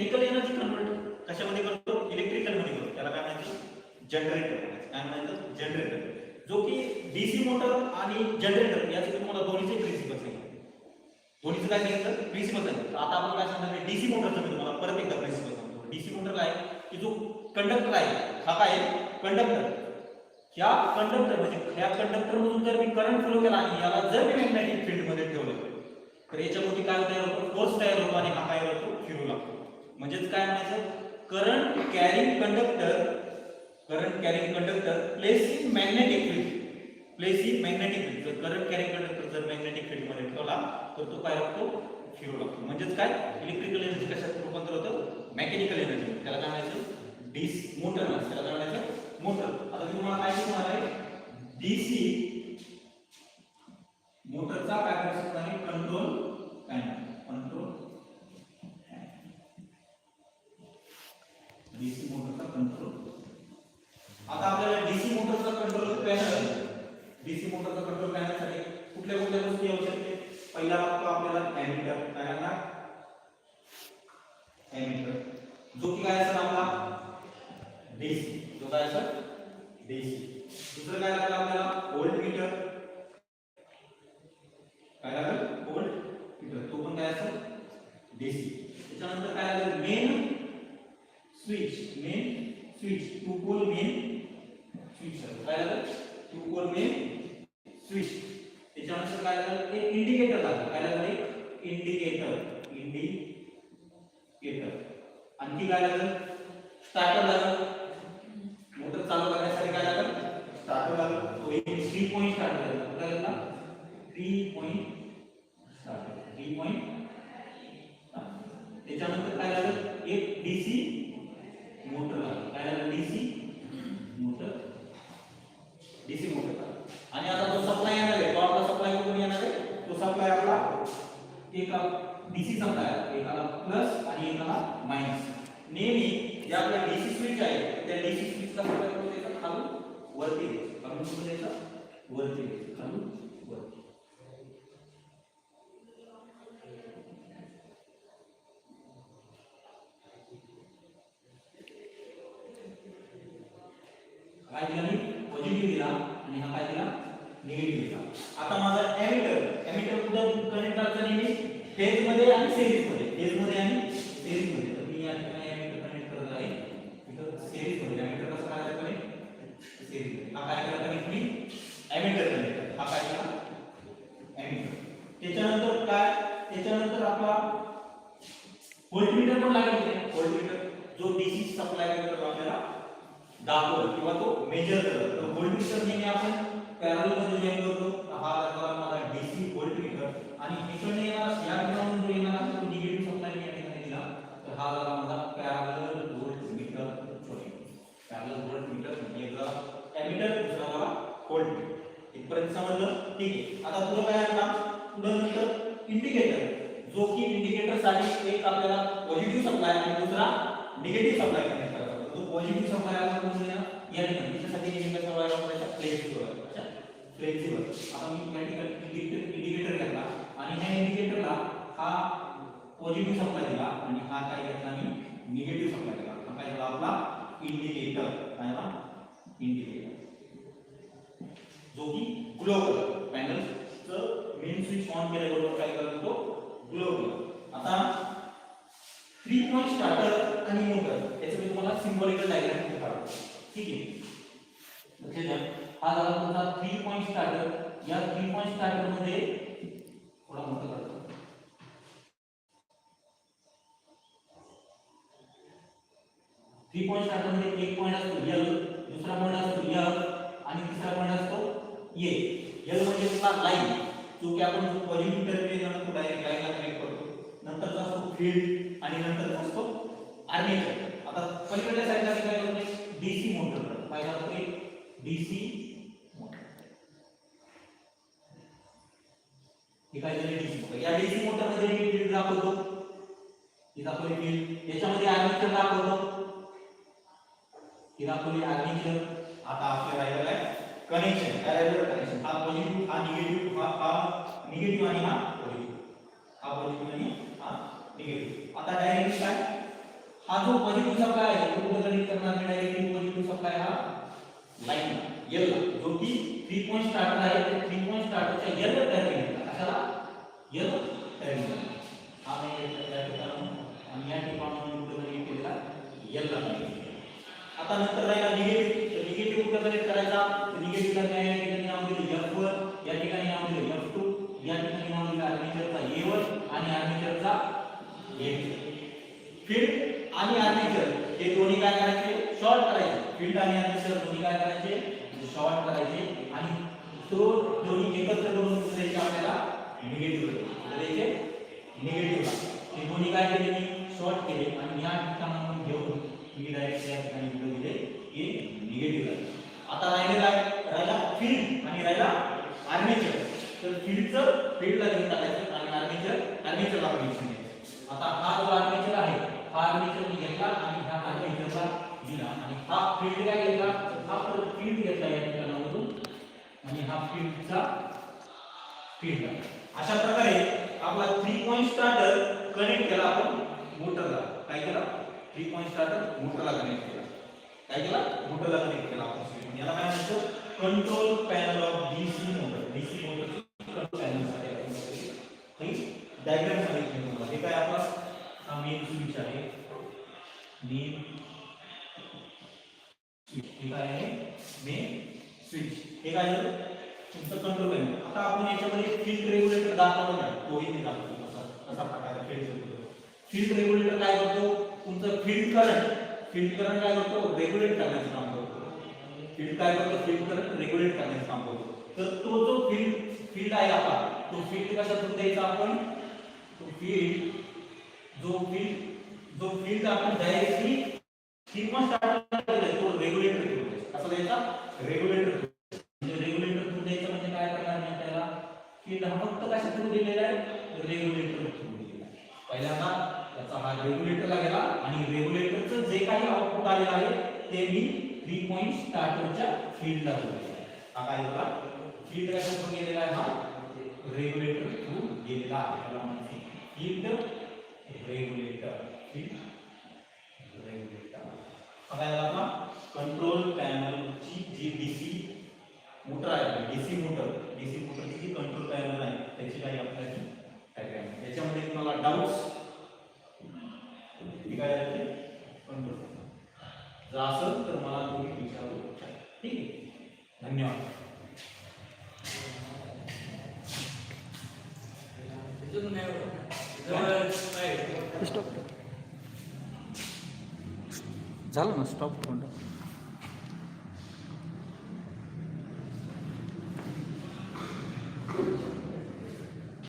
Mechanical energy convert कशामध्ये करतो? इलेक्ट्रिकलमध्ये करतो. त्याला काय म्हणायचं जनरेटर काय म्हणायचं जनरेटर जो की डीसी मोटर आणि जनरेटर याचे तुम्हाला दोन्हीचे प्रिन्सिपल सांगितलं दोन्हीचं काय सांगितलं प्रिन्सिपल सांगितलं आता आपण काय सांगणार डीसी मोटरचं मी तुम्हाला परत एकदा प्रिन्सिपल सांगतो. डीसी मोटर काय की जो कंडक्टर आहे हा काय कंडक्टर या कंडक्टर म्हणजे या कंडक्टर मधून जर मी करंट फ्लो केला आणि याला जर मी मॅग्नेटिक फील्डमध्ये ठेवलं तर याच्यामध्ये काय तयार होतो फोर्स तयार होतो आणि हा काय होतो? फिरू लागतो. म्हणजेच काय म्हणायचं? Current carrying conductor current carrying conductor place in magnetic field place in magnetic field जर करंट कॅरिंग कंडक्टर जर मॅग्नेटिक फील्डमध्ये ठेवला तर तो काय लागतो? फिरू लागतो. म्हणजेच काय? इलेक्ट्रिकल एनर्जी कशात रूपांतर होतं? मेकॅनिकल एनर्जी त्याला काय म्हणायचं? डीस मोटर म्हणायचं त्याला काय म्हणायचं मोटर आता मी तुम्हाला काय शिकवणार आहे डीसी मोटरचा काय करू शकतो आहे कंट्रोल काय कंट्रोल डीसी मोटरचा कंट्रोल आता आपल्याला डीसी मोटरचा कंट्रोल पॅनल डीसी मोटरचा कंट्रोल पॅनलसाठी कुठल्या कुठल्या गोष्टी येऊ शकते? पहिला लागतो आपल्याला एमिटर काय लागणार? एमिटर जो की काय असेल आपला? डीसी जो काय असेल? डीसी दुसरं काय लागलं आपल्याला? ओल्ड मीटर काय लागलं? ओल्ड मीटर तो पण काय असेल? डीसी त्याच्यानंतर काय लागेल? Main switch main switch two pole main switch काय लागेल टू पोल मेन स्विच त्याच्यानंतर काय लागेल एक इंडिकेटर लागेल. काय लागेल? एक इंडिकेटर इंडिकेटर आणखी काय लागेल? स्टार्टर लागेल. मोटर चालू करण्यासाठी काय लागेल? स्टार्टर लागेल. तो एक थ्री पॉईंट स्टार्टर लागेल कुठला लागेल three point starter three point त्याच्यानंतर काय लागेल एक डीसी मोटर लागेल काय लागेल डीसी मोटर. DC motor. आणि आता जो सप्लाय येणार आहे. तो आपला सप्लाय कुठून येणार आहे? तो सप्लाय आपला एका डीसी सप्लाय एकाला प्लस आणि एकाला मायनस नेहमी जे आपला डीसी स्विच आहे त्या डीसी स्विचचा सप्लाय कुठे द्यायचा खालून वरती द्यायचा. खालून द्यायचा वरती खालून वरती काय दिला मी? पॉझिटिव्ह दिला आणि हा काय दिला? निगेटिव्ह दिला. आता माझा एमिटर एमिटर कुठं कनेक्ट करायचा नेहमी फेजमध्ये आणि सिरीजमध्ये. फेजमध्ये आणि सिरीजमध्ये. तर मी या ठिकाणी एमिटर कनेक्ट करत आहे. इथं सिरीजमध्ये. एमिटर कसं करायचं कनेक्ट सिरीजमध्ये. हा काय केला कनेक्ट मी? एमिटर कनेक्ट हा काय केला? एमिटर त्याच्यानंतर काय? त्याच्यानंतर आपला व्होल्टमीटर पण लागेल व्होल्टमीटर जो डीसी सप्लाय करतो आपल्याला दाखवलं किंवा तो मेजर करत तर व्होल्टमीटर नेहमी आपण पॅरलमध्ये जॉईन करतो हा लागला माझा डीसी व्होल्टमीटर आणि इकडे येणार या ठिकाणाहून जो येणार असेल तो निगेटिव्ह सप्लाय या ठिकाणी दिला तर हा झाला माझा पॅरल व्होल्टमीटर पॅरल व्होल्टमीटर म्हणजे एकदा एमिटर दुसरा मला व्होल्टमीटर इथपर्यंत समजलं? ठीक आहे. आता पुढे काय आहे? का पुढे नंतर इंडिकेटर जो की इंडिकेटरसाठी एक आपल्याला पॉझिटिव्ह सप्लाय आणि दुसरा निगेटिव्ह सप्लाय तो पॉझिटिव्ह सप्लाय आला तो म्हणजे या ठिकाणी त्याच्यासाठी नेहमी काय वापरायचा फ्लेक्सिबल अच्छा? फ्लेक्सिबल आता मी या ठिकाणी इंडिकेटर घेतला आणि ह्या इंडिकेटरला हा पॉझिटिव्ह सप्लाय दिला आणि हा काय घेतला मी निगेटिव्ह सप्लाय दिला। हा काय झाला आपला इंडिकेटर काय ना इंडिकेटर जो की ग्लो कलर पॅनलचं मेन स्विच ऑन केल्याबरोबर काय करतो तो ग्लो कलर आता थ्री पॉईंट स्टार्टर आणि मोटर याचं मी तुम्हाला सिम्बॉलिकल डायग्राम काढतो ठीक आहे? लक्षात घ्या. हा झाला तुमचा थ्री पॉईंट स्टार्टर या थ्री पॉईंट स्टार्टरमध्ये थोडा मोठं करतो थ्री पॉईंट स्टार्टरमध्ये एक पॉईंट असतो यल दुसरा पॉईंट असतो य आणि तिसरा पॉईंट असतो ये यल म्हणजे तुला लाईन जो की आपण पॉलिमीटर डायरेक्ट लाईनला कनेक्ट करतो. नंतरचा असतो फील्ड आणि नंतरचा असतो आर्मेचर आता पलीकडच्या साईडला मी काय करतो डीसी मोटर पहिला असतो एक डीसी मोटर हे काय झाले डीसी मोटर या डीसी मोटरमध्ये मी फील्ड दाखवतो. ही दाखवली फील्ड याच्यामध्ये आर्मेचर दाखवतो. ही दाखवली आर्मेचर आता आपल्या राहिलेला आहे कनेक्शन काय राहिलेलं कनेक्शन हा पॉझिटिव्ह हा निगेटिव्ह हा हा निगेटिव्ह आणि हा पॉझिटिव्ह हा पॉझिटिव्ह आणि हा निगेटिव्ह आता डायरेक्ट काय? हा जो पॉझिटिव्ह सप्लाय आहे तो कनेक्ट करणार डायरेक्टली पॉझिटिव्ह सप्लाय हा? लाईन एल जो की फील्ड आणि आर्मेचर दोन्ही काय करायचे? म्हणजे शॉर्ट करायचे. आणि तो दोन्ही एकत्र करून दुसऱ्याचे आपल्याला निगेटिव्ह द्यायचे निगेटिव्ह हे दोन्ही काय केले? मी शॉर्ट केले. आणि या ठिकाणावरून घेऊन मी डायरेक्ट या ठिकाणी पुढे दिले. हे निगेटिव्ह आता राहिले काय? राहिला फील्ड आणि राहिला आर्मेचर तर फील्डचं फील्डला घेऊन टाकायचं. आणि आर्मेचर आर्मेचरला आपण द्यायचं आता हा जो आर्मेचर आहे हा आर्मेचर मी घेतला आणि दिला आणि हा फील्ड काय घेतला हा परत फील्ड घेतला या ठिकाणामधून आणि हा फील्डचा फील्ड अशा प्रकारे आपला थ्री पॉइंट स्टार्टर कनेक्ट केला आपण मोटरला काय केला थ्री पॉइंट स्टार्टर मोटरला कनेक्ट केला काय केला मोटरला कनेक्ट केला आपण स्विच याला काय म्हणतो control panel of DC motor DC motor control पॅनलसाठी आपण डायग्राम सांगितली तुम्हाला हे काय आपला हा मेन स्विच आहे मेन हे काय आहे मेन स्विच हे काय झालं तुमचं कंट्रोल आहे आता आपण याच्यामध्ये फील्ड रेग्युलेटर दाखवलं नाही. तोही मी दाखवतो असा असा प्रकारे फील्ड रेग्युलेटर फील्ड रेग्युलेटर काय करतो? तुमचं फील्ड करंट फील्ड करंट काय करतो? रेग्युलेट करण्याचं काम करतो. फील्ड काय करतो? फील्ड करंट रेग्युलेट करण्याचं काम करतो. तर तो जो फील्ड फील्ड आहे आपला तो फील्ड कशातून द्यायचा आपण? तो फील्ड जो फील्ड जो फील्ड आपण डायरेक्टली किंवा स्टार्ट तो रेग्युलेटर असं द्यायचा. रेग्युलेटर की हा फक्त कशा थ्रू दिलेला आहे? रेग्युलेटर थ्रू दिलेला आहे. पहिल्यांदा त्याचा हा रेग्युलेटरला गेला आणि रेग्युलेटरचं जे काही आउटपुट आलेलं आहे ते मी थ्री पॉईंट स्टार्टरच्या फील्डला दिलेलं आहे. हा काय झाला फील्ड कशा गेलेला आहे हा. रेग्युलेटर थ्रू गेलेला आहे. त्याला म्हणते फील्ड रेग्युलेटर फील्ड रेग्युलेटर काय झाला कंट्रोल पॅनलची जी डीसी मोटर आहे डीसी मोटर डीसी मोटरची जी कंट्रोल पॅनल आहे त्याची काही आपल्याला डायग्राम आहे. याच्यामध्ये तुम्हाला डाऊट्स काय आहे कंट्रोल जर असेल तर मला तुम्ही विचारू शकता. ठीक आहे. धन्यवाद. स्टॉप झालं ना स्टॉप कोणतं